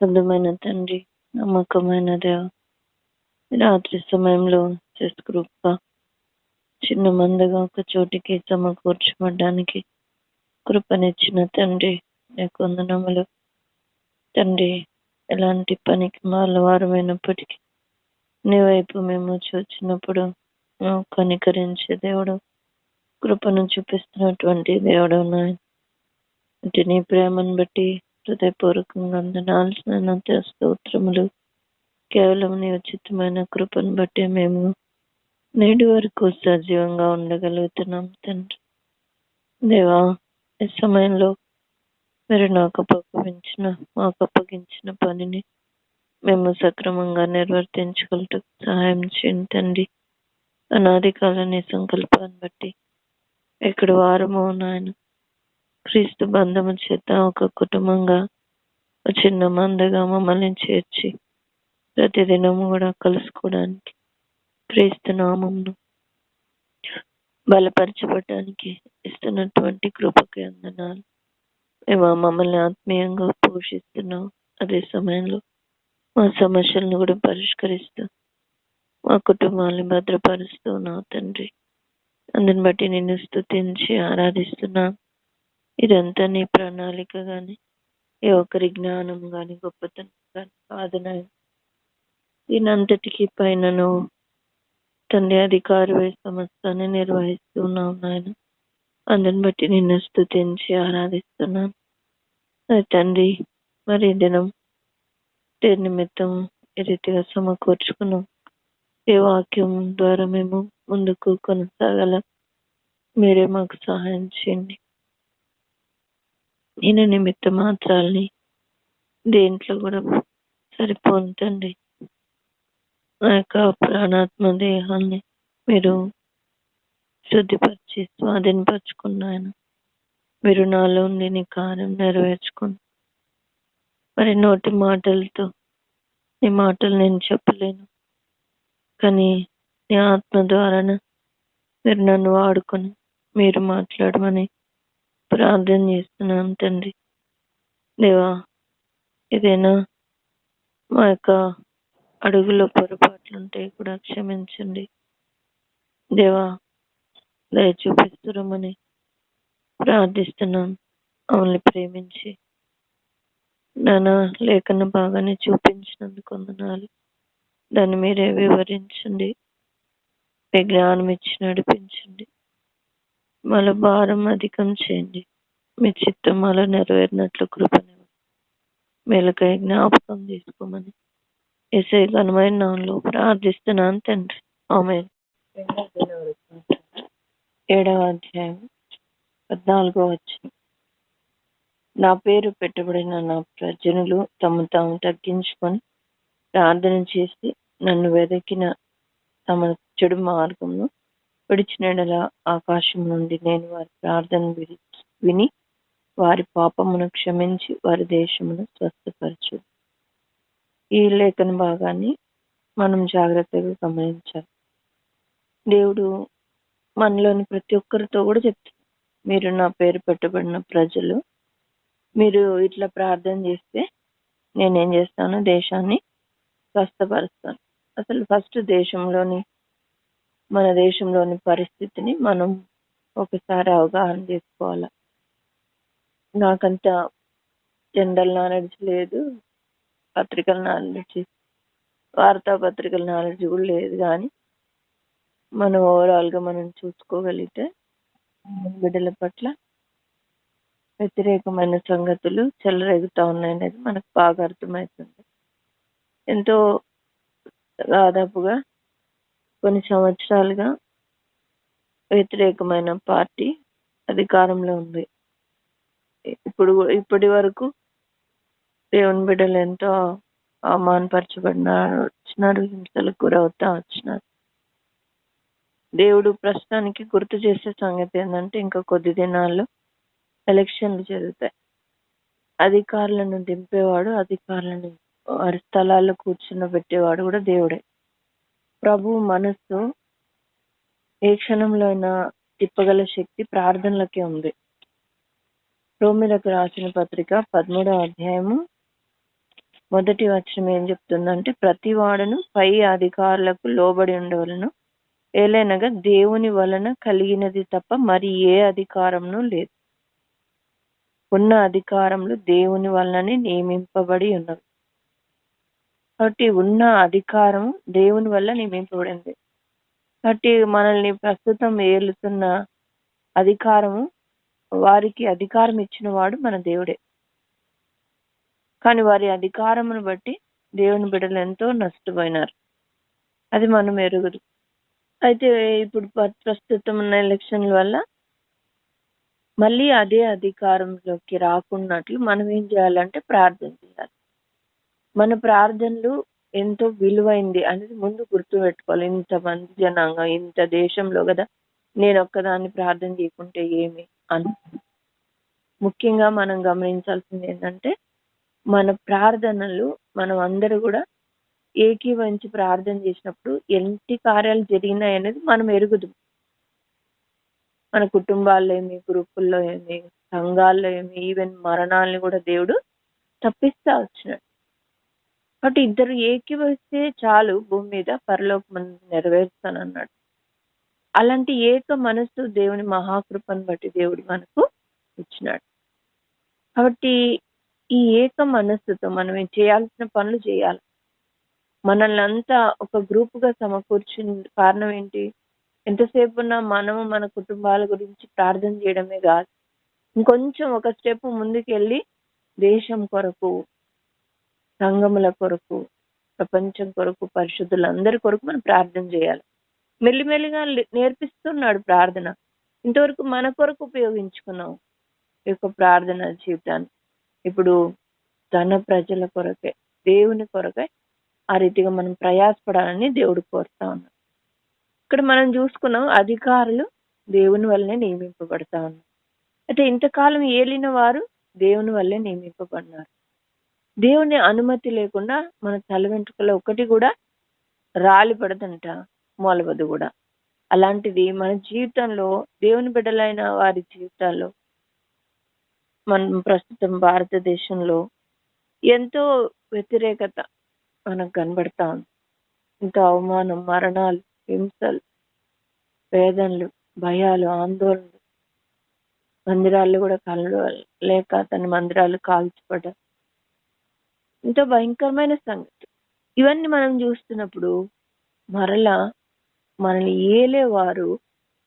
అందమైన తండ్రి నమ్మకమైన దేవ రాత్రి సమయంలో చేసు కృప. చిన్న మందగా ఒక చోటికి సమకూర్చబడ్డానికి కృపనిచ్చిన తండ్రి నీకు వందనములు. తండ్రి ఎలాంటి పనికి మాలవారమైనప్పటికీ నీ వైపు మేము చూచినప్పుడు కనికరించే దేవుడు కృపను చూపిస్తున్నటువంటి దేవుడు నాయన. అంటే నీ ప్రేమను బట్టి హృదయపూర్వకంగా అందనాల్సినంత స్తోత్రములు. కేవలం నీ ఉచితమైన కృపను బట్టి మేము నేటి వరకు సజీవంగా ఉండగలుగుతున్నాం తండ్రి. దేవా ఈ సమయంలో మీరు నాకు అప్పగించిన మాకు అప్పగించిన పనిని మేము సక్రమంగా నిర్వర్తించుకుంటూ సహాయం చేయండి తండ్రి. అనాది కాలనీ సంకల్పాన్ని బట్టి ఇక్కడ వారము నాయన క్రీస్తు బంధము చేత ఒక కుటుంబంగా ఒక చిన్న మందగా మమ్మల్ని చేర్చి ప్రతిదినము కూడా కలుసుకోవడానికి క్రీస్తు నామంను బలపరచబడటానికి ఇస్తున్నటువంటి కృపకి అందనాలు మేము మమ్మల్ని ఆత్మీయంగా పోషిస్తున్నాం. అదే సమయంలో మా సమస్యలను కూడా పరిష్కరిస్తూ మా కుటుంబాన్ని భద్రపరుస్తూ నా తండ్రి. అందుని బట్టి నిన్ను స్థుతించి ఆరాధిస్తున్నాను ఇదంతా నీ ప్రణాళిక గాని ఏ ఒక్కరి జ్ఞానం గాని గొప్పతనం గాని కాదు నాయన. దీనంతటికి పైన నువ్వు తండ్రి అధికారి సమస్తాన్ని నిర్వహిస్తున్నావు నాయన. అందుని బట్టి నిన్ను స్థుతించి ఆరాధిస్తున్నాను. తండ్రి మరి దినం దేని నిమిత్తం ఈ రీతిగా సమకూర్చుకున్నాం. ఏ వాక్యం ద్వారా మేము ముందుకు కొనసాగల. మీరే మాకు సహాయం చేయండి. నేను నిమిత్త మాత్రాల్ని దేంట్లో కూడా సరిపోతుందండి నా యొక్క ప్రాణాత్మ దేహాన్ని మీరు శుద్ధిపరిచి స్వాధీనపరచుకున్నాయన. మీరు నాలో నీ కార్యం నెరవేర్చుకుని మరి నోటి మాటలతో నీ మాటలు నేను చెప్పలేను. కానీ నీ ఆత్మ ద్వారా మీరు నన్ను వాడుకొని మీరు మాట్లాడమని ప్రార్థన చేస్తున్నాను తండ్రి. దేవా ఏదైనా మా యొక్క అడుగులో పొరపాట్లుంటే కూడా క్షమించండి. దేవా దయ చూపిస్తురమని ప్రార్థిస్తున్నాను. మమ్మల్ని ప్రేమించి నానా లేఖన బాగానే చూపించినందుకు వందనాలు. దాన్ని మీరే వివరించండి. మీ జ్ఞానం ఇచ్చి నడిపించండి. మళ్ళీ భారం అధికం చేయండి. మీ చిత్తం మళ్ళీ నెరవేరినట్లు కృపని మేలకై జ్ఞాపకం తీసుకోమని ఎస్ఐ కనుమైన నాలో ప్రార్థిస్తున్నాను తండ్రి. ఆమె ఏడవ అధ్యాయం పద్నాలుగో వచ్చిన నా పేరు పెట్టబడిన నా ప్రజనులు తమ తాము తగ్గించుకొని ప్రార్థన చేసి నన్ను వెదకిన తమ చెడు మార్గంలో విడిచినడల ఆకాశం నుండి నేను వారి ప్రార్థన విని వారి పాపమును క్షమించి వారి దేశమును స్వస్థపరచు. ఈ లేఖన భాగాన్ని మనం జాగ్రత్తగా గమనించాలి. దేవుడు మనలోని ప్రతి ఒక్కరితో కూడా చెప్తాడు మీరు నా పేరు పెట్టబడిన ప్రజలు మీరు ఇట్లా ప్రార్థన చేస్తే నేనేం చేస్తాను? దేశాన్ని స్వస్థపరుస్తాను. అసలు ఫస్ట్ దేశంలోని మన దేశంలోని పరిస్థితిని మనం ఒకసారి అవగాహన చేసుకోవాలి. నాకంత జనరల్ నాలెడ్జ్ లేదు పత్రికల నాలెడ్జ్ వార్తాపత్రికల నాలెడ్జ్ కూడా లేదు కానీ మనం ఓవరాల్గా మనం చూసుకోగలిగితే బిడ్డల పట్ల వ్యతిరేకమైన సంగతులు చెలరేగుతూ ఉన్నాయనేది మనకు బాగా అర్థమవుతుంది. ఎంతో దాదాపుగా కొన్ని సంవత్సరాలుగా వ్యతిరేకమైన పార్టీ అధికారంలో ఉంది. ఇప్పుడు ఇప్పటి వరకు దేవుని బిడ్డలు ఎంతో అవమానపరచబడినారు వచ్చినారు హింసలకు గురవుతా వచ్చినారు. దేవుడు ప్రస్తుతానికి గుర్తు చేసే సంగతి ఏంటంటే ఇంకా కొద్ది దినాల్లో ఎలక్షన్లు జరుగుతాయి. అధికారులను దింపేవాడు అధికారులను వారి స్థలాల్లో కూర్చున్నబెట్టేవాడు కూడా దేవుడే. ప్రభు మనస్సు ఏ క్షణంలో అయినా తిప్పగల శక్తి ప్రార్థనలకే ఉంది. రోమిలకు రాసిన పత్రిక పదమూడవ అధ్యాయము మొదటి వచనం ఏం చెప్తుందంటే ప్రతి వాడును పై అధికారులకు లోబడి ఉండవలను ఏలైనగా దేవుని వలన కలిగినది తప్ప మరి ఏ అధికారమును లేదు. ఉన్న అధికారములు దేవుని వలననే నియమింపబడి ఉన్నవి. కాబట్టి ఉన్న అధికారం దేవుని వల్ల నియమింపబడింది కాబట్టి మనల్ని ప్రస్తుతం ఏలుతున్న అధికారము వారికి అధికారం ఇచ్చిన వాడు మన దేవుడే. కానీ వారి అధికారమును బట్టి దేవుని బిడ్డలు ఎంతో నష్టపోయినారు. అది మనం ఎరుగుదు. అయితే ఇప్పుడు ప్రస్తుతం ఉన్న ఎలక్షన్ల వల్ల మళ్ళీ అదే అధికారంలోకి రాకున్నట్లు మనం ఏం చేయాలంటే ప్రార్థన చేయాలి. మన ప్రార్థనలు ఎంతో విలువైంది అనేది ముందు గుర్తు పెట్టుకోవాలి. ఇంతమంది జనాంగం ఇంత దేశంలో కదా నేను ఒక్కదాన్ని ప్రార్థన చేయకుంటే ఏమి అని. ముఖ్యంగా మనం గమనించాల్సింది ఏంటంటే మన ప్రార్థనలు మనం అందరూ కూడా ఏకీవించి ప్రార్థన చేసినప్పుడు ఎన్ని కార్యాలు జరిగినాయి అనేది మనం ఎరుగుదు. మన కుటుంబాల్లో ఏమి గ్రూపుల్లో ఏమి సంఘాల్లో ఏమి ఈవెన్ మరణాలని కూడా దేవుడు తప్పిస్తా వచ్చినాడు. కాబట్టి ఇద్దరు ఏకీభవిస్తే చాలు భూమి మీద పరలోకం నెరవేరుస్తానన్నాడు. అలాంటి ఏక మనస్సు దేవుని మహాకృపను బట్టి దేవుడు మనకు ఇచ్చినాడు. కాబట్టి ఈ ఏక మనస్సుతో మనం ఏం చేయాల్సిన పనులు చేయాలి. మనల్ని అంతా ఒక గ్రూప్గా సమకూర్చిన కారణం ఏంటి? ఎంతసేపు ఉన్నా మనము మన కుటుంబాల గురించి ప్రార్థన చేయడమే కాదు. ఇంకొంచెం ఒక స్టెప్ ముందుకెళ్ళి దేశం కొరకు సంఘముల కొరకు ప్రపంచం కొరకు పరిశుద్ధులందరి కొరకు మనం ప్రార్థన చేయాలి. మెల్లిమెల్లిగా నేర్పిస్తున్నాడు ప్రార్థన. ఇంతవరకు మన కొరకు ఉపయోగించుకున్నాం ఈ యొక్క ప్రార్థన జీవితాన్ని. ఇప్పుడు తన ప్రజల కొరకే దేవుని కొరకే ఆ రీతిగా మనం ప్రయాసపడాలని దేవుడు కోరుతా ఉన్నాడు. ఇక్కడ మనం చూసుకున్నాం అధికారులు దేవుని వల్లనే నియమింపబడతా ఉన్నారు. అయితే ఇంతకాలం ఏలిన వారు దేవుని వల్లే నియమింపబడినారు. దేవుని అనుమతి లేకుండా మన తల వెంట్రుకలో ఒకటి కూడా రాలి పడదంట మొలవదు కూడా. అలాంటిది మన జీవితంలో దేవుని బిడ్డలైన వారి జీవితాల్లో మనం ప్రస్తుతం భారతదేశంలో ఎంతో వ్యతిరేకత మనకు కనబడతా ఉంది. ఇంకా అవమానం మరణాలు హింసలు వేదనలు భయాలు ఆందోళనలు మందిరాలు కూడా కలవలేక లేక తన మందిరాలు కాల్చిపడ్డారు. ఎంతో భయంకరమైన సంగతి. ఇవన్నీ మనం చూస్తున్నప్పుడు మరలా మనల్ని ఏలేవారు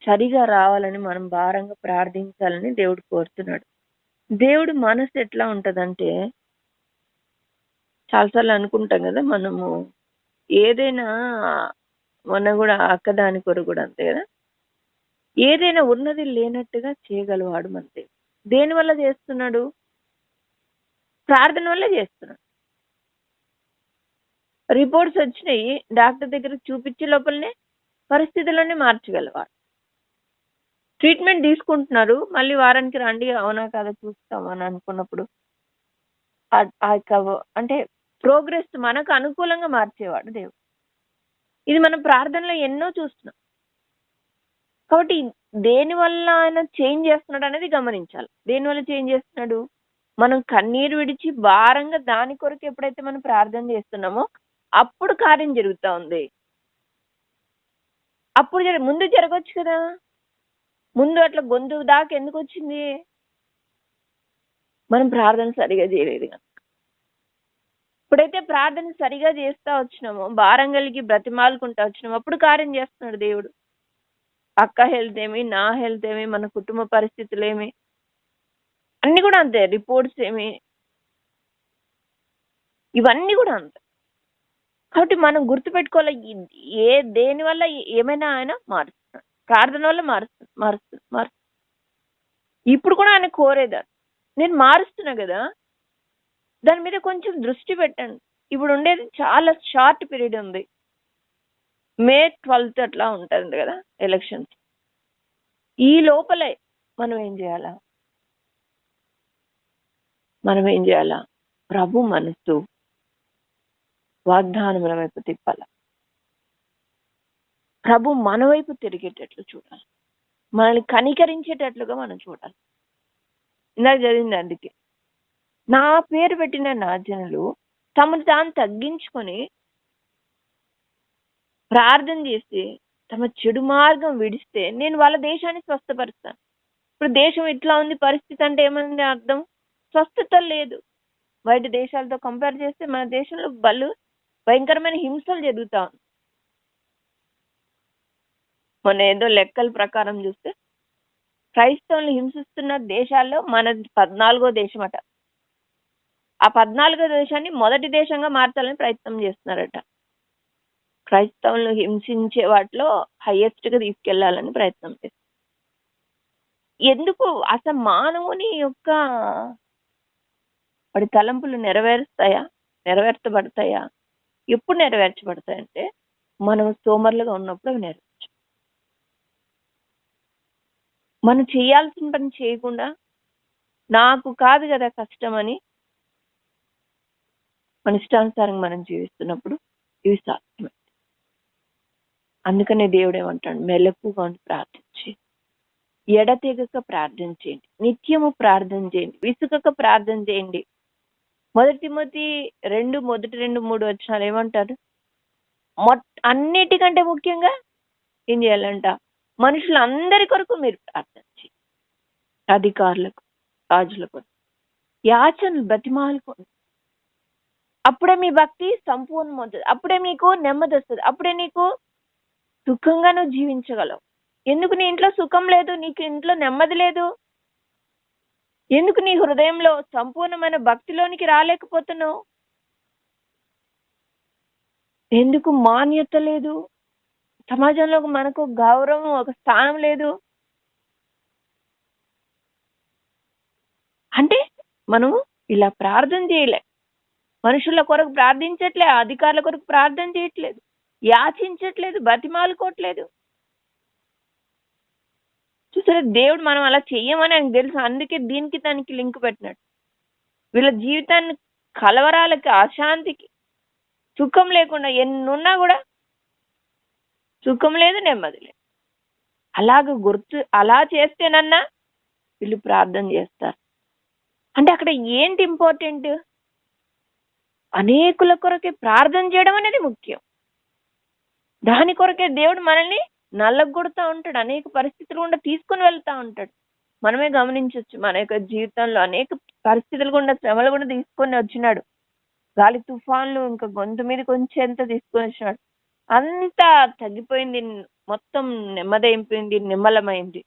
సరిగా రావాలని మనం భారంగా ప్రార్థించాలని దేవుడు కోరుతున్నాడు. దేవుడు మనసు ఎట్లా ఉంటుందంటే చాలాసార్లు అనుకుంటాం కదా మనము ఏదైనా మొన్న కూడా అక్కదాని కొరకు కూడా అంతే కదా. ఏదైనా ఉన్నది లేనట్టుగా చేయగలవాడు మన దేవుడు. దేని వల్ల చేస్తున్నాడు? ప్రార్థన వల్ల చేస్తున్నాడు. రిపోర్ట్స్ వచ్చినాయి. డాక్టర్ దగ్గర చూపించే లోపలనే పరిస్థితులన్నీ మార్చగలవాడు ట్రీట్మెంట్ తీసుకుంటున్నారు. మళ్ళీ వారానికి రండి. అవునా కాదా చూస్తామని అనుకున్నప్పుడు అంటే ప్రోగ్రెస్ మనకు అనుకూలంగా మార్చేవాడు దేవుడు. ఇది మనం ప్రార్థనలో ఎన్నో చూస్తున్నాం. కాబట్టి దేని వల్ల ఆయన చేంజ్ చేస్తున్నాడు అనేది గమనించాలి. దేని వల్ల చేంజ్ చేస్తున్నాడు? మనం కన్నీరు విడిచి భారంగా దాని కొరకు ఎప్పుడైతే మనం ప్రార్థన చేస్తున్నామో అప్పుడు కార్యం జరుగుతా ఉంది అప్పుడు జరి ముందు జరగచ్చు కదా? ముందు అట్లా గొంతు దాకా ఎందుకు వచ్చింది? మనం ప్రార్థన సరిగా చేయలేదు ఇప్పుడైతే ప్రార్థన సరిగా చేస్తా వచ్చినామో భారం కలిగి బ్రతిమాలుకుంటా వచ్చినాము అప్పుడు కార్యం చేస్తున్నాడు దేవుడు. అక్క హెల్త్ ఏమి నా హెల్త్ ఏమి మన కుటుంబ పరిస్థితులు ఏమి అన్ని కూడా అంతే రిపోర్ట్స్ ఏమి. ఇవన్నీ కూడా అంతే. కాబట్టి మనం గుర్తుపెట్టుకోవాలి ఏ దేని వల్ల ఏమైనా ఆయన మారుస్తున్నాడు ప్రార్థన వల్ల మారుస్తు మారుస్తు మారుస్తుంది ఇప్పుడు కూడా ఆయన కోరేదారు నేను మారుస్తున్నా కదా దాని మీద కొంచెం దృష్టి పెట్టండి. ఇప్పుడు ఉండేది చాలా షార్ట్ పీరియడ్ ఉంది. మే ట్వెల్త్ అట్లా ఉంటుంది కదా ఎలక్షన్స్. ఈ లోపలే మనం ఏం చేయాలా? మనం ఏం చేయాలా? ప్రభు మనసు వాగ్దానముల వైపు తిప్పాల. ప్రభు మన వైపు తిరిగేటట్లు చూడాలి. మనల్ని కనికరించేటట్లుగా మనం చూడాలి. ఇందాక జరిగింది అందుకే. నా పేరు పెట్టిన నా జనులు తమను తాను తగ్గించుకొని ప్రార్థన చేసి తమ చెడు మార్గం విడిస్తే నేను వాళ్ళ దేశాన్ని స్వస్థపరుస్తాను. ఇప్పుడు దేశం ఇట్లా ఉంది పరిస్థితి అంటే ఏమైంది అర్థం? స్వస్థత లేదు. బయట దేశాలతో కంపేర్ చేస్తే మన దేశంలో బలు భయంకరమైన హింసలు జరుగుతా మన ఏదో లెక్కల ప్రకారం చూస్తే క్రైస్తవులను హింసిస్తున్న దేశాల్లో మన పద్నాలుగో దేశం అట ఆ పద్నాలుగో దేశాన్ని మొదటి దేశంగా మార్చాలని ప్రయత్నం చేస్తున్నారట. క్రైస్తవులను హింసించే వాటిలో హైయెస్ట్గా తీసుకెళ్ళాలని ప్రయత్నం చేస్తారు ఎందుకు అసలు మానవుని యొక్క వాడి తలంపులు నెరవేరుస్తాయా? నెరవేర్చబడతాయా? ఎప్పుడు నెరవేర్చబడతాయంటే మనం సోమరులుగా ఉన్నప్పుడు అవి నెరవేర్చు. మనం చేయాల్సిన పని చేయకుండా నాకు కాదు కదా కష్టం అని మన ఇష్టానుసారంగా మనం జీవిస్తున్నప్పుడు ఇవి సాధ్యమే. అందుకనే దేవుడు ఏమంటాడు? మెలకుగా ఉండి ప్రార్థించి ఎడతెగక ప్రార్థన చేయండి. నిత్యము ప్రార్థన చేయండి. విసుగక ప్రార్థన చేయండి. మొదటి మొదటి రెండు మొదటి రెండు మూడు వచ్చినాలు ఏమంటారు? మొట్ అన్నిటికంటే ముఖ్యంగా ఏం చేయాలంట? మనుషులందరి కొరకు మీరు ప్రార్థన చేయండి అధికారులకు రాజుల కొరకు. యాచనలు బతిమాలుకోండి అప్పుడే మీ భక్తి సంపూర్ణం అవుతుంది అప్పుడే మీకు నెమ్మది వస్తుంది. అప్పుడే నీకు సుఖంగా నువ్వు జీవించగలవు. ఎందుకు నీ ఇంట్లో సుఖం లేదు? నీకు ఇంట్లో నెమ్మది లేదు? ఎందుకు నీ హృదయంలో సంపూర్ణమైన భక్తిలోనికి రాలేకపోతున్నావు? ఎందుకు మాన్యత లేదు? సమాజంలో మనకు గౌరవం ఒక స్థానం లేదు. అంటే మనము ఇలా ప్రార్థన చేయలే. మనుషుల కొరకు ప్రార్థించట్లే అధికారుల కొరకు ప్రార్థన చేయట్లేదు. యాచించట్లేదు బతిమాలుకోవట్లేదు. చూసారా? దేవుడు మనం అలా చెయ్యమని ఆయనకు తెలుసు. అందుకే దీనికి దానికి లింక్ పెట్టినాడు. వీళ్ళ జీవితాన్ని కలవరాలకి అశాంతికి సుఖం లేకుండా ఎన్నున్నా కూడా సుఖం లేదు నెమ్మది లేదు. అలాగ గుర్తు అలా చేస్తేనన్నా వీళ్ళు ప్రార్థన చేస్తారు. అంటే అక్కడ ఏంటి ఇంపార్టెంట్? అనేకుల కొరకే ప్రార్థన చేయడం అనేది ముఖ్యం. దాని కొరకే దేవుడు మనల్ని నల్లగొడుతూ ఉంటాడు. అనేక పరిస్థితులు గుండా తీసుకుని వెళ్తా ఉంటాడు. మనమే గమనించవచ్చు మన యొక్క జీవితంలో అనేక పరిస్థితులు గుండా శ్రమలు కూడా తీసుకొని వచ్చినాడు. గాలి తుఫాన్లు ఇంకా గొంతు మీద కొంచెంత తీసుకొని వచ్చినాడు. అంతా తగ్గిపోయింది. మొత్తం నెమ్మదైపోయింది నిమ్మలమైంది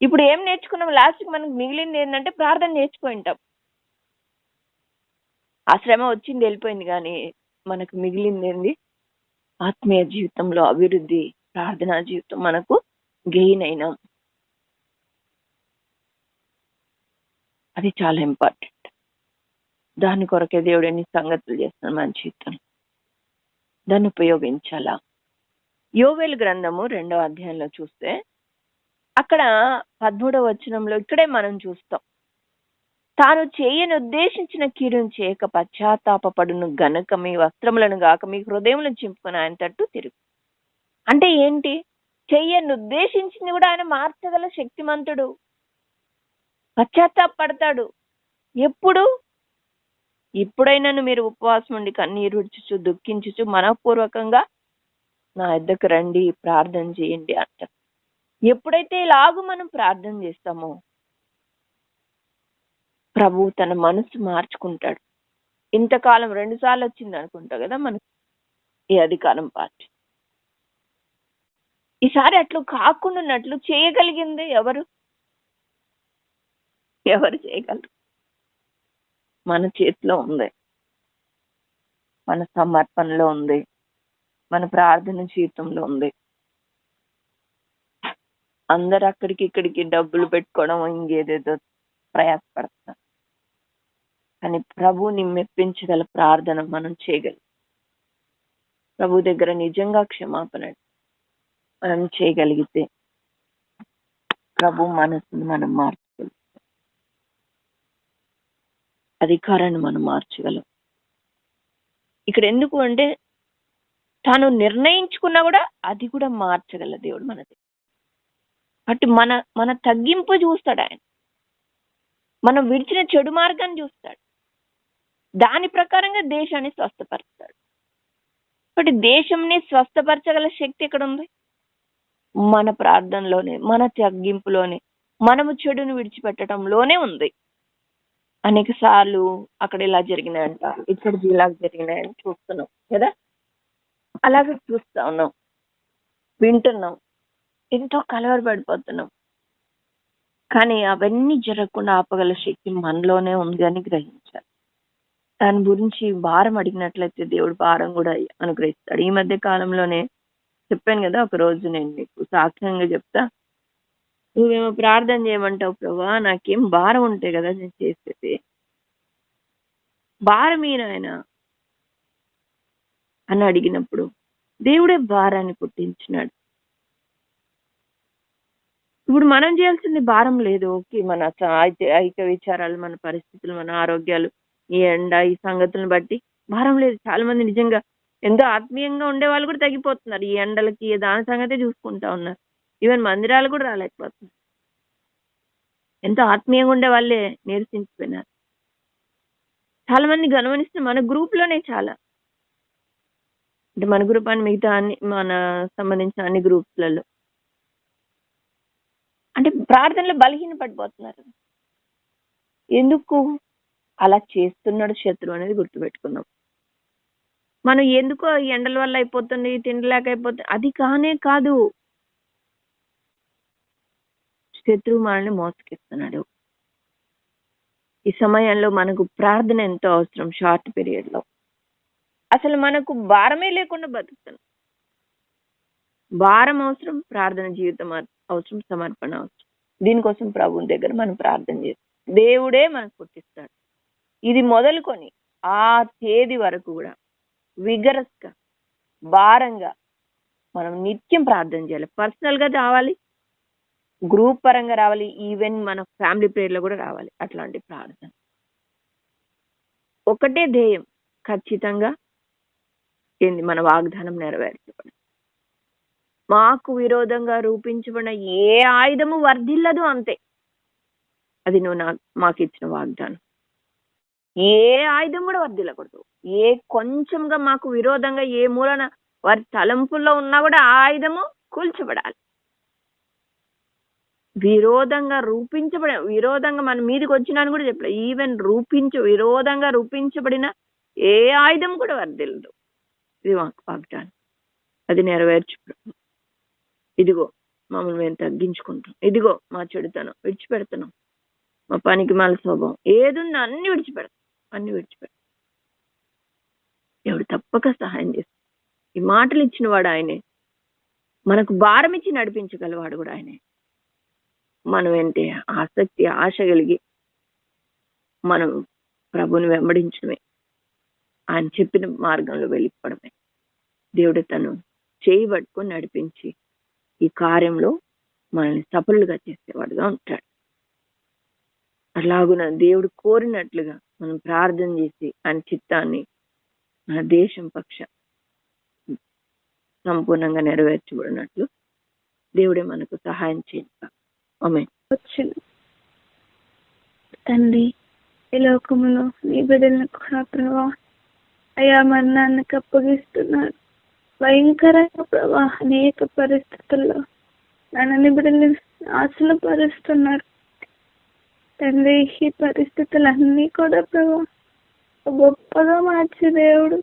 ఇప్పుడు ఏం నేర్చుకున్నాం? లాస్ట్కి మనకు మిగిలింది ఏంటంటే ప్రార్థన నేర్చుకుంటాం ఆ శ్రమ వచ్చింది వెళ్ళిపోయింది కానీ మనకు మిగిలింది ఏంది? ఆత్మీయ జీవితంలో అభివృద్ధి ప్రార్థనా జీవితం మనకు గెయిన్ అయినాం అది చాలా ఇంపార్టెంట్. దాని కొరకే దేవుడు ఎన్ని సంగతులు చేస్తున్నాడు మన జీవితం దాన్ని ఉపయోగించాలా? యోవేలు గ్రంథము రెండవ అధ్యాయంలో చూస్తే అక్కడ పదమూడవ వచనంలో ఇక్కడే మనం చూస్తాం. తాను చేయని ఉద్దేశించిన కీడును చేయక పశ్చాత్తాపడును గనక మీ వస్త్రములను గాక మీ హృదయములను చింపుకొని ఆయన తట్టు తిరుగు. అంటే ఏంటి? చెయ్యని ఉద్దేశించింది కూడా ఆయన మార్చగల శక్తిమంతుడు. పశ్చాత్తాపడతాడు ఎప్పుడు? ఇప్పుడైనాను మీరు ఉపవాసం ఉండి కన్నీరు విడుచుచు దుఃఖించుచు మనపూర్వకంగా నా ఇద్దకు రండి ప్రార్థన చేయండి అంట ఎప్పుడైతే ఇలాగూ మనం ప్రార్థన చేస్తామో ప్రభు తన మనసు మార్చుకుంటాడు. ఇంతకాలం రెండు సార్లు వచ్చింది అనుకుంటా కదా మనకు? ఈ అధికారం పార్టీ. ఈసారి అట్లు కాకుండాన్నట్లు చేయగలిగింది ఎవరు? ఎవరు చేయగలరు? మన చేతిలో ఉంది. మన సమర్పణలో ఉంది. మన ప్రార్థన జీవితంలో ఉంది. అందరు అక్కడికి ఇక్కడికి డబ్బులు పెట్టుకోవడం ఇంకేదేదో ప్రయాసపడుతున్నారు కానీ ప్రభుని మెప్పించగల ప్రార్థన మనం చేయగలం. ప్రభు దగ్గర నిజంగా క్షమాపణ మనం చేయగలిగితే ప్రభు మనసుని మనం మార్చగలం అధికారాన్ని మనం మార్చగలం. ఇక్కడ ఎందుకు అంటే తాను నిర్ణయించుకున్నా కూడా అది కూడా మార్చగల దేవుడు మనది అటు మన మన తగ్గింపు చూస్తాడు ఆయన. మనం విడిచిన చెడు మార్గాన్ని చూస్తాడు. దాని ప్రకారంగా దేశాన్ని స్వస్థపరుస్తాడు కాబట్టి దేశంని స్వస్థపరచగల శక్తి ఎక్కడ ఉంది మన ప్రార్థనలోనే మన తగ్గింపులోనే మనము చెడును విడిచిపెట్టడంలోనే ఉంది. అనేక సార్లు అక్కడ ఇలా జరిగినాయంట ఇక్కడ ఇలా జరిగినాయని చూస్తున్నాం కదా? అలాగే చూస్తా ఉన్నాం వింటున్నాం ఎంతో కలవరపడిపోతున్నాం కానీ అవన్నీ జరగకుండా ఆపగల శక్తి మనలోనే ఉంది అని గ్రహించాలి. దాని గురించి భారం అడిగినట్లయితే దేవుడు భారం కూడా అనుగ్రహిస్తాడు. ఈ మధ్య కాలంలోనే చెప్పాను కదా ఒక రోజు నేను నీకు సాక్ష్యంగా చెప్తా. నువ్వేమో ప్రార్థన చేయమంటావు ప్రభా నాకేం భారం ఉంటాయి కదా నేను చేసేది. భారం ఆయన అని అడిగినప్పుడు దేవుడే భారాన్ని పుట్టించినాడు. ఇప్పుడు మనం చేయాల్సింది భారం లేదు. ఓకే మన స- ఐక ఐక్య విచారాలు మన పరిస్థితులు మన ఆరోగ్యాలు ఈ ఎండ ఈ సంగతులను బట్టి భారం లేదు. చాలా మంది నిజంగా ఎంతో ఆత్మీయంగా ఉండే వాళ్ళు కూడా తగ్గిపోతున్నారు. ఈ ఎండలకి దాని సంగతే చూసుకుంటా ఉన్నారు. ఈవెన్ మందిరాలు కూడా రాలేకపోతున్నారు. ఎంతో ఆత్మీయంగా ఉండే వాళ్ళే నీరసించిపోయినారు. చాలా మంది గమనిస్తే మన గ్రూప్లోనే చాలా. అంటే మన గ్రూప్ అని మిగతా అన్ని మన సంబంధించిన అన్ని గ్రూప్స్లలో అంటే ప్రార్థనలో బలహీన పడిపోతున్నారు ఎందుకు? అలా చేస్తున్నాడు శత్రువు అనేది గుర్తుపెట్టుకున్నాం మనం ఎందుకో ఎండల వల్ల అయిపోతుంది తిండిలేక అయిపోతుంది అది కానే కాదు. శత్రువు మనల్ని మోసగిస్తున్నాడు. ఈ సమయంలో మనకు ప్రార్థన ఎంతో అవసరం షార్ట్ పీరియడ్లో అసలు మనకు భారమే లేకుండా బతుకుతాను భారం అవసరం ప్రార్థన జీవితం అవసరం సమర్పణ అవసరం. దీనికోసం ప్రభు దగ్గర మనం ప్రార్థన చేస్తాం. దేవుడే మనకు పుట్టిస్తాడు. ఇది మొదలుకొని ఆ తేదీ వరకు కూడా విగరస్గా భారంగా మనం నిత్యం ప్రార్థన చేయాలి. పర్సనల్గా రావాలి గ్రూప్ పరంగా రావాలి ఈవెన్ మన ఫ్యామిలీ ప్రేయర్లో కూడా రావాలి అట్లాంటి ప్రార్థన. ఒకటే ధ్యేయం ఖచ్చితంగా ఏంది మన వాగ్దానం నెరవేర్చబడి మాకు విరోధంగా రూపించబడిన ఏ ఆయుధము వర్ధిల్లదు అంతే. అది నువ్వు నాకు మాకు ఇచ్చిన వాగ్దానం. ఏ ఆయుధం కూడా వర్ధిల్లకూడదు. ఏ కొంచెంగా మాకు విరోధంగా ఏ మూలన వారి తలంపుల్లో ఉన్నా కూడా ఆ ఆయుధము కూల్చబడాలి విరోధంగా రూపించబడిన విరోధంగా మన మీదకి వచ్చినాను కూడా చెప్పలే. ఈవెన్ రూపించు విరోధంగా రూపించబడిన ఏ ఆయుధం కూడా వర్ధిల్లదు. ఇది మాకు వాగ్దానం. అది నెరవేర్చు ఇదిగో మమ్మల్ని మేము తగ్గించుకుంటాం. ఇదిగో మా చెడుతనం విడిచిపెడుతున్నాం. మా పనికి మాల స్వభావం ఏదున్నా అన్ని విడిచిపెడతాం. అన్ని విడిచిపెడతాం దేవుడు తప్పక సహాయం చేస్తాడు. ఈ మాటలు ఇచ్చిన వాడు ఆయనే. మనకు భారం ఇచ్చి నడిపించగలవాడు కూడా ఆయనే. మనం ఏంటి ఆసక్తి ఆశ కలిగి మనం ప్రభుని వెంబడించడమే. ఆయన చెప్పిన మార్గంలో వెళ్ళిపోవడమే. దేవుడు తను చేయబట్టుకొని నడిపించి ఈ కార్యంలో మనల్ని సఫలుగా చేసేవాడుగా ఉంటాడు. అలాగున దేవుడు కోరినట్లుగా మనం ప్రార్థన చేసి ఆయన చిత్తాన్ని మన దేశం పక్ష సంపూర్ణంగా నెరవేర్చబడినట్లు దేవుడే మనకు సహాయం చేయాలి ఆమె తండ్రి ఈ లోకములో నీ బిడ్డలను కూడా ప్రభా అయా మరణానికి అప్పగిస్తున్నారు భయంకరంగా ప్రభా అనేక పరిస్థితుల్లో నన్ను బిడ్డలు ఆశలు పరుస్తున్నారు తండ్రి ఈ పరిస్థితులన్నీ కూడా ప్రభా గొప్పగా మార్చే దేవుడు.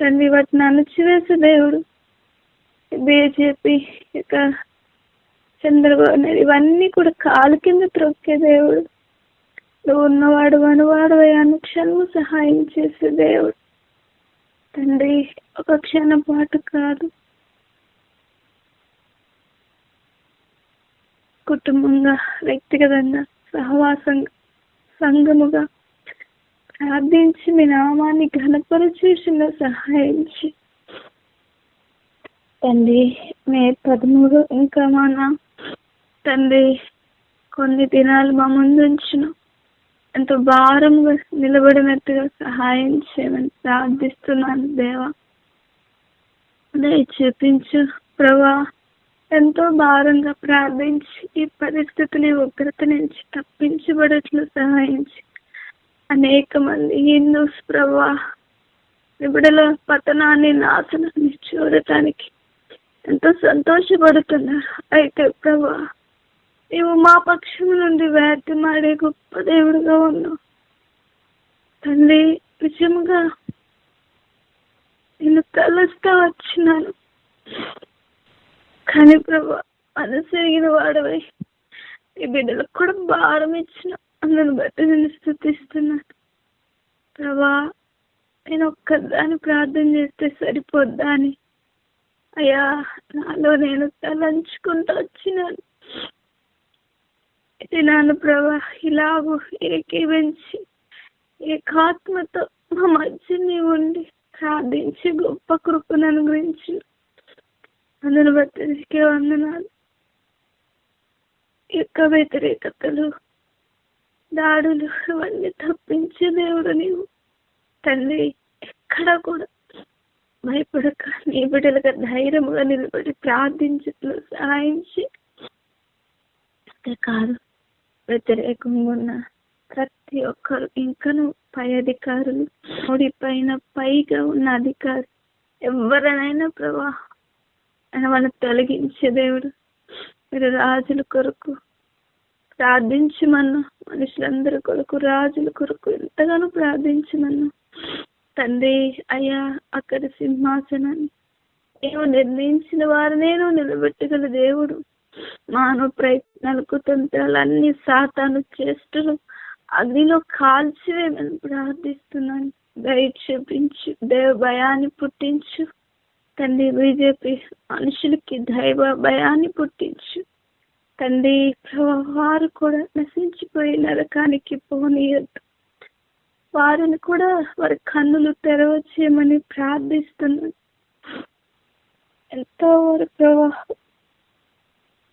తండ్రి వాటిని అణచివేసే దేవుడు. బీజేపీ ఇక చంద్రబాబు నాయుడు ఇవన్నీ కూడా కాలు కింద త్రొక్కే దేవుడు. నువ్వు ఉన్నవాడు అనువాడు అనుక్షణము సహాయం చేసే దేవుడు. తండ్రి ఒక క్షణం పాటు కాదు. కుటుంబంగా వ్యక్తిగతంగా సహవాసం సంఘముగా ప్రార్థించి మీ నామాన్ని ఘనపరచేసిన సహాయించి. తండ్రి మే పదమూడు ఇంకా మా నా తండ్రి కొన్ని దినాలు మా ముందుంచిన ఎంతో భారంగా నిలబడినట్టుగా సహాయం చేయమని ప్రార్థిస్తున్నాను దేవా. దయ చూపించు ప్రభా ఎంతో భారంగా ప్రార్థించి ఈ పరిస్థితిని ఉగ్రత నుంచి తప్పించబడట్లు సహాయించి అనేక మంది హిందూస్ ప్రభా నిబిడల పతనాన్ని నాశనాన్ని చూడటానికి ఎంతో సంతోషపడుతున్నారు. అయితే ప్రభా నీవు మా పక్షం నుండి వేటమాడే గొప్ప దేవుడుగా ఉన్నావు. తండ్రి నిజముగా నేను కలుస్తా వచ్చినాను. కానీ ప్రభా మనసెరిగిన వాడవై. ఈ బిడ్డలకు కూడా భారం ఇచ్చిన. అందుని బట్టి నేను స్థుతిస్తున్నాను ప్రభా నేను ఒక్కదాన్ని ప్రార్థన చేస్తే సరిపోద్దా అని. అయ్యా నాలో నేను తలంచుకుంటూ వచ్చినాను. ఇది నాన్న ప్రభా ఇలాగూ ఏకీవించి ఏకాత్మతో మా మధ్య నీవు ఉండి ప్రార్థించి గొప్ప కృపను అనుగ్రహించి అందును బట్టి వందనాలు యొక్క వ్యతిరేకతలు దాడులు ఇవన్నీ తప్పించే దేవుడు నీవు తండ్రి ఎక్కడ కూడా భయపడక నీ బిడ్డలుగా ధైర్యముగా నిలబడి ప్రార్థించట్లు సహాయించి అంతే కాదు వ్యతిరేకంగా ఉన్న ప్రతి ఒక్కరు ఇంకను పై అధికారులు మోడీ పైన పైగా ఉన్న అధికారులు ఎవరినైనా ప్రభా వాళ్ళని తొలగించే దేవుడు. మీరు రాజుల కొరకు ప్రార్థించమన్నా మనుషులందరి కొరకు రాజుల కొరకు ఎంతగానో ప్రార్థించమన్నా. తండ్రి అయ్యా అక్కడి సింహాసనాన్ని నీవు నిర్ణయించిన వారినే నువ్వు నిలబెట్టగల దేవుడు. మానవ ప్రయత్నాలకు తంత్రాలన్నీ సాతాను చేష్టలు అగ్నిలో కాల్చివేమని ప్రార్థిస్తున్నాను. దయ చూపించు దేవ భయాన్ని పుట్టించు. తండ్రి బీజేపీ మనుషులకి దైవ భయాన్ని పుట్టించు. తండ్రి ప్రభు వారు కూడా నశించిపోయి నరకానికి పోనీయద్దు. వారిని కూడా వారి కన్నులు తెరవచ్చేయమని ప్రార్థిస్తున్నాను. ఎంతో వారు ప్రవాహం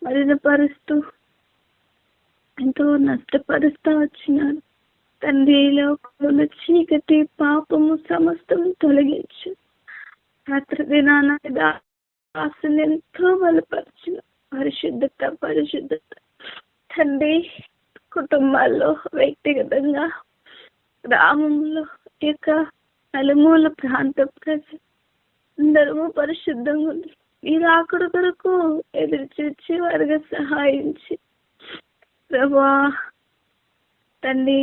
మలినపరుస్తూ ఎంతో నష్టపరుస్తూ వచ్చినారు. తండ్రి లోకంలో చీకటి పాపము సమస్తము తొలగించు. రాత్రి దినాన దాసుని ఎంతో బలపరిచిన పరిశుద్ధత పరిశుద్ధత తండ్రి కుటుంబాల్లో వ్యక్తిగతంగా గ్రామంలో యొక్క నలుమూల ప్రాంత ప్రజలు అందరము పరిశుద్ధంగా ఉంది ఈ రాకుడు కొరకు ఎదురు చూచి వారిగా సహాయించి ప్రభా తండ్రి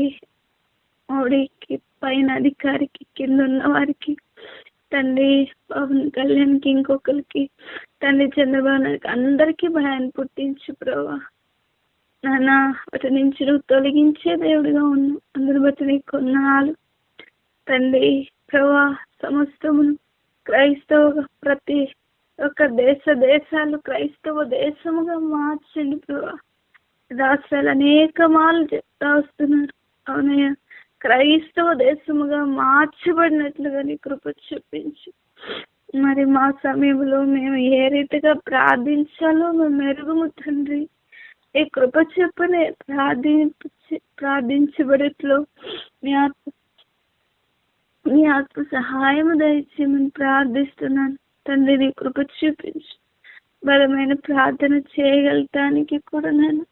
మోడీకి పైన అధికారికి కింద ఉన్న వారికి తండ్రి పవన్ కళ్యాణ్కి ఇంకొకరికి తండ్రి చంద్రబాబు నాయుడుకి అందరికీ భయాన్ని పుట్టించు ప్రభా. నాన్న అటు నుంచి నువ్వు తొలగించే దేవుడిగా ఉన్నావు అందరి బట్టి నీకు కొన్నాళ్ళు. తండ్రి ప్రభా సమస్తమును క్రైస్తవ ప్రతి ఒక్క దేశ దేశాలు క్రైస్తవ దేశముగా మార్చండి ప్రభా. రాష్ట్రాలు అనేక మాలు చెప్తా వస్తున్నారు. అవునయ్య. క్రైస్తవ దేశముగా మార్చబడినట్లుగా నీ కృప చూపించు. మరి మా సమయంలో మేము ఏ రీతిగా ప్రార్థించాలో మేము మెరుగుము తండ్రి. ఈ కృప చెప్పనే ప్రార్థించి ప్రార్థించబడిట్లో మీ ఆత్మ మీ ఆత్మ సహాయము దయచేయమని ప్రార్థిస్తున్నాను. తండ్రి నీ కృప చూపించు. బలమైన ప్రార్థన చేయగలటానికి కూడా నేను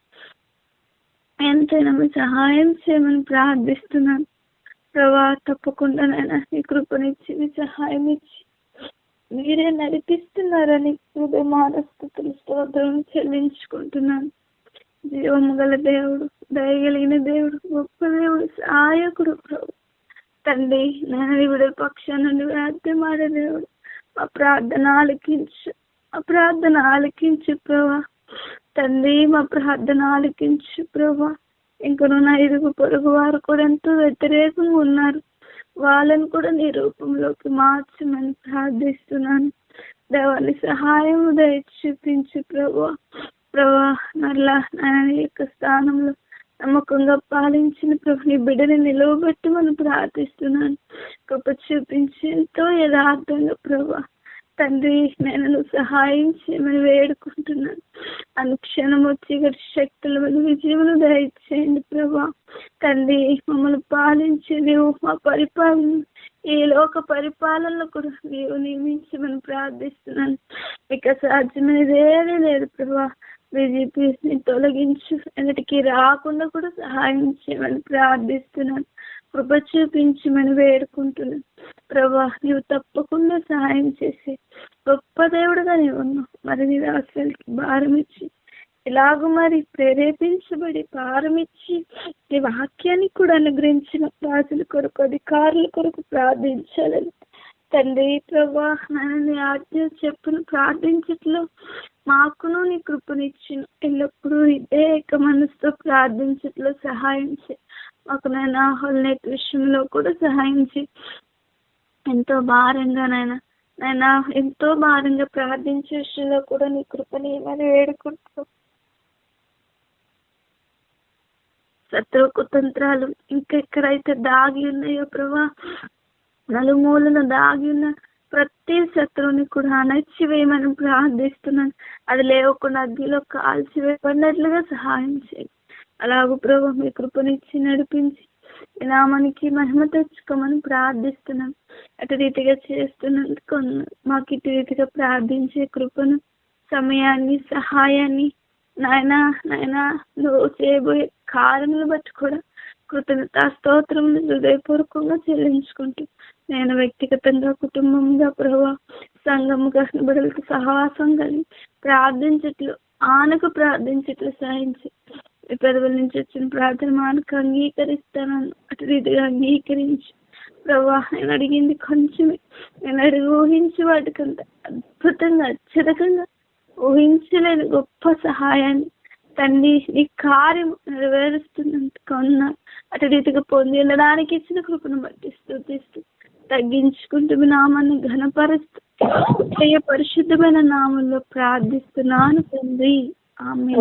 ఎంతైనా సహాయం చేయమని ప్రార్థిస్తున్నాను. ప్రభా తప్పకుండా నాయన నీ కృపనిచ్చి నీ సహాయం ఇచ్చి మీరే నడిపిస్తున్నారని హృదయ మానస్థుతులు స్తోత్రం చెల్లించుకుంటున్నాను. జీవము గల దేవుడు దయగలిగిన దేవుడు గొప్ప దేవుడు సహాయకుడు ప్రభు. తండ్రి నేను విడుదల పక్షాన నుండి వ్యాధ్యమాడే దేవుడు. మా ప్రార్థన ఆలకించు మా ప్రార్థన ఆలకించు ప్రభా. తండ్రి మా ప్రార్థన ఆలకించు ప్రభా. ఇంకను నా ఇరుగు పొరుగు వారు కూడా ఎంతో వ్యతిరేకంగా ఉన్నారు. వాళ్ళని కూడా నీ రూపంలోకి మార్చమని ప్రార్థిస్తున్నాను. దేవాన్ని సహాయం దయ చూపించు ప్రభా. ప్రభా మరలా యొక్క స్థానంలో నమ్మకంగా పాలించిన ప్రభు నీ బిడ్డని నిలవబెట్టమని ప్రార్థిస్తున్నాను. గొప్ప చూపించి ఎంతో యథార్థంగా ప్రభా తండ్రి నేను సహాయం చేయమని వేడుకుంటున్నాను. అనుక్షణం వచ్చి గడి శక్తుల మీద విజయములు దయచేయండి ప్రభా. తండ్రి మమ్మల్ని పాలించి నీవు మా పరిపాలన ఈ లోక పరిపాలనలో కూడా నీవు నియమించమని ప్రార్థిస్తున్నాను. ఇక సాధ్యమైనది లేదు ప్రభా. బీజేపీని తొలగించు ఎన్నటికి రాకుండా కూడా సహాయం చేయమని ప్రార్థిస్తున్నాను. కృప చూపించమని వేడుకుంటున్నాను. ప్రభా నీవు తప్పకుండా సహాయం చేసి గొప్ప దేవుడుగా నీవు ఉన్నావు. మరి నీ దాసులకి భారం ఇచ్చి ఇలాగ మరి ప్రేరేపించబడి భారం ఇచ్చి నీ వాక్యాన్ని కూడా అనుగ్రహించిన రాజుల కొరకు అధికారుల కొరకు ప్రార్థించాలని. తండ్రి ప్రభా నాయన నీ ఆజ్ఞ చెప్పును ప్రార్థించట్లో మాకును నీ కృపనిచ్చిన. ఎల్లప్పుడూ ఇదే ఏక మనసుతో ప్రార్థించట్లో సహాయం చేయి. నాయన హోల్నెట్ విషయంలో కూడా సహాయం చేయి ఎంతో భారంగా నాయన నాయన ఎంతో భారంగా ప్రార్థించే విషయంలో కూడా నీ కృపని ఏమని వేడుకుంటూ శత్రు కుతంత్రాలు ఇంకెక్కడైతే దాగి ఉన్నాయో ప్రభా నలుమూలన దాగి ఉన్న ప్రతి శత్రువుని కూడా అణచివేయమని ప్రార్థిస్తున్నాను. అది లేవకుండా అగ్గిలో కాల్చివేయబడినట్లుగా సహాయం చేయి. అలాగూ ప్రభు మీ కృపనిచ్చి నడిపించి నామానికి మహిమ తెచ్చుకోమని ప్రార్థిస్తున్నాను అటు రీతిగా చేస్తున్నందుకు మాకు ఇటు రీతిగా ప్రార్థించే కృపను సమయాన్ని సహాయాన్ని నాయన నాయన నువ్వు చేయబోయే కారణాలు బట్టి కూడా కృతజ్ఞత స్తోత్రములు హృదయపూర్వకంగా చెల్లించుకుంటూ నేను వ్యక్తిగతంగా కుటుంబంగా ప్రభా సంఘముగా బిడ్డలకు సహవాసం కలిగి ప్రార్థించట్లు ఆనకు ప్రార్థించట్లు సహించి పెదవుల నుంచి వచ్చిన ప్రార్థన మానకు అంగీకరిస్తానని అటు రీతిగా అంగీకరించి ప్రభా నేను అడిగింది కొంచెమే. నేను అడిగి ఊహించి వాటికంత అద్భుతంగా అత్యధికంగా ఊహించలేని గొప్ప సహాయాన్ని తండ్రి నీ కార్యం నెరవేరుస్తున్నందుకు ఉన్నా అటు రీతిగా పొంది వెళ్ళడానికి ఇచ్చిన కృపను బట్టి స్థుతిస్తూ తగ్గించుకుంటూ మీ నామాన్ని ఘనపరుస్తూ ఏ పరిశుద్ధమైన నామంలో ప్రార్థిస్తున్నాను తండ్రి. ఆమె